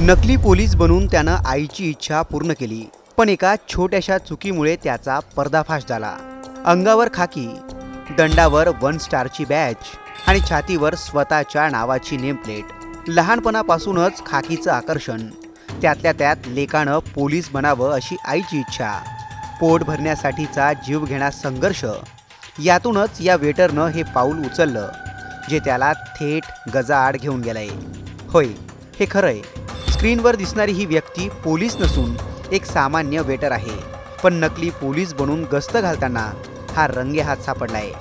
नकली पोलीस बनून त्यानं आईची इच्छा पूर्ण केली. पण एका छोट्याशा चुकीमुळे त्याचा पर्दाफाश झाला. अंगावर खाकी दंडावर वन स्टारची बॅच आणि छातीवर स्वतःच्या नावाची नेमप्लेट लहानपणापासूनच खाकीचं आकर्षण. त्यातल्या त्यात लेकानं पोलीस बनावं अशी आईची इच्छा. पोट भरण्यासाठीचा जीव घेणा संघर्ष. यातूनच या वेटरनं हे पाऊल उचललं जे त्याला थेट गजाआड घेऊन गेलंय. होय हे खरंय. स्क्रीनवर दिसणारी ही व्यक्ती पोलीस नसून एक सामान्य वेटर आहे. पण नकली पोलीस बनून गस्त घालताना हा रंगे हात सापडला सापडलाय.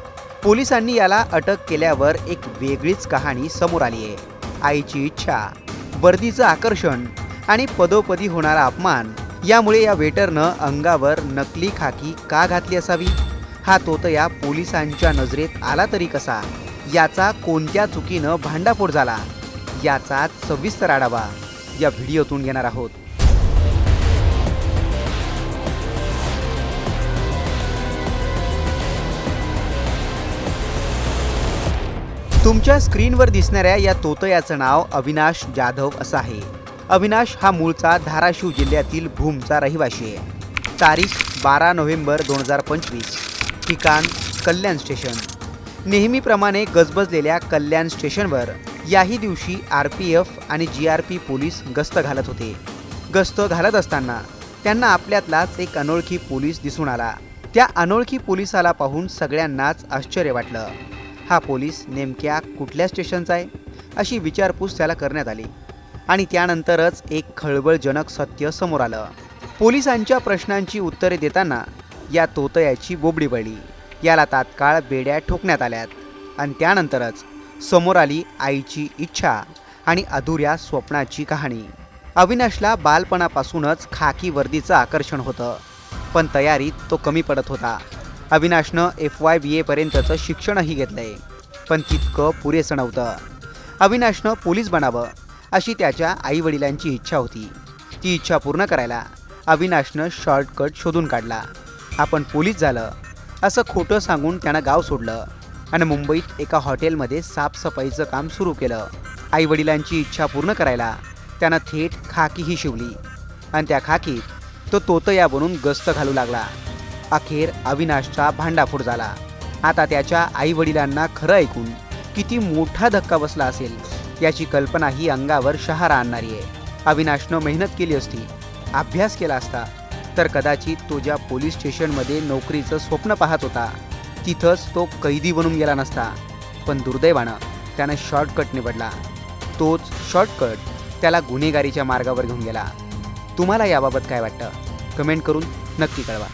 पोलिसांनी याला अटक केल्यावर एक वेगळीच कहाणी समोर आली आहे. आईची इच्छा वर्दीचं आकर्षण आणि पदोपदी होणारा अपमान यामुळे या वेटरनं अंगावर नकली खाकी का घातली असावी? हा तोतया पोलिसांच्या नजरेत आला तरी कसा? याचा कोणत्या चुकीनं भांडाफोड झाला? याचा सविस्तर आढावा. या व्हिडिओतून घेणार आहोत. तुमच्या स्क्रीनवर दिसणाऱ्या या तोतयाचं नाव अविनाश जाधव असं आहे. अविनाश हा मूळचा धाराशिव जिल्ह्यातील भूमचा रहिवाशी आहे. तारीख बारा नोव्हेंबर दोन हजार पंचवीस ठिकाण कल्याण स्टेशन. नेहमीप्रमाणे गजबजलेल्या कल्याण स्टेशनवर याही दिवशी आर पी एफ आणि जी आर पी पोलीस गस्त घालत होते. गस्त घालत असताना त्यांना आपल्यातलाच एक अनोळखी पोलीस दिसून आला. त्या अनोळखी पोलिसाला पाहून सगळ्यांनाच आश्चर्य वाटलं. हा पोलीस नेमक्या कुठल्या स्टेशनचा आहे? अशी विचारपूस त्याला करण्यात आली. आणि त्यानंतरच एक खळबळजनक सत्य समोर आलं. पोलिसांच्या प्रश्नांची उत्तरे देताना या तोतयाची बोबडी पडली. याला तात्काळ बेड्या ठोकण्यात आल्यात. आणि त्यानंतरच समोर आली आईची इच्छा आणि अधुऱ्या स्वप्नाची कहाणी. अविनाशला बालपणापासूनच खाकी वर्दीचं आकर्षण होतं पण तयारीत तो कमी पडत होता. अविनाशनं एफ वाय बी एपर्यंतचं शिक्षणही घेतलंय पण तितकं पुरेसं नव्हतं. अविनाशनं पोलीस बनावं अशी त्याच्या आईवडिलांची इच्छा होती. ती इच्छा पूर्ण करायला अविनाशनं शॉर्टकट शोधून काढला. आपण पोलीस झालं असं खोटं सांगून त्यानं गाव सोडलं. आणि मुंबईत एका हॉटेलमध्ये साफसफाईचं काम सुरू केलं. आईवडिलांची इच्छा पूर्ण करायला त्यानं थेट खाकीही शिवली. आणि त्या खाकीत तो तोतया बनून गस्त घालू लागला. अखेर अविनाशचा भांडाफोड झाला. आता त्याच्या आईवडिलांना खरं ऐकून किती मोठा धक्का बसला असेल याची कल्पना ही अंगावर शहारा आणणारी आहे. अविनाशनं मेहनत केली असती अभ्यास केला असता तर कदाचित तो ज्या पोलीस स्टेशनमध्ये नोकरीचं स्वप्न पाहत होता तिथंच तो कैदी बनून गेला नसता पण दुर्दैवानं त्यानं शॉर्टकट निवडला. तोच शॉर्टकट त्याला गुन्हेगारीच्या मार्गावर घेऊन गेला. तुम्हाला याबाबत काय वाटतं? कमेंट करून नक्की कळवा.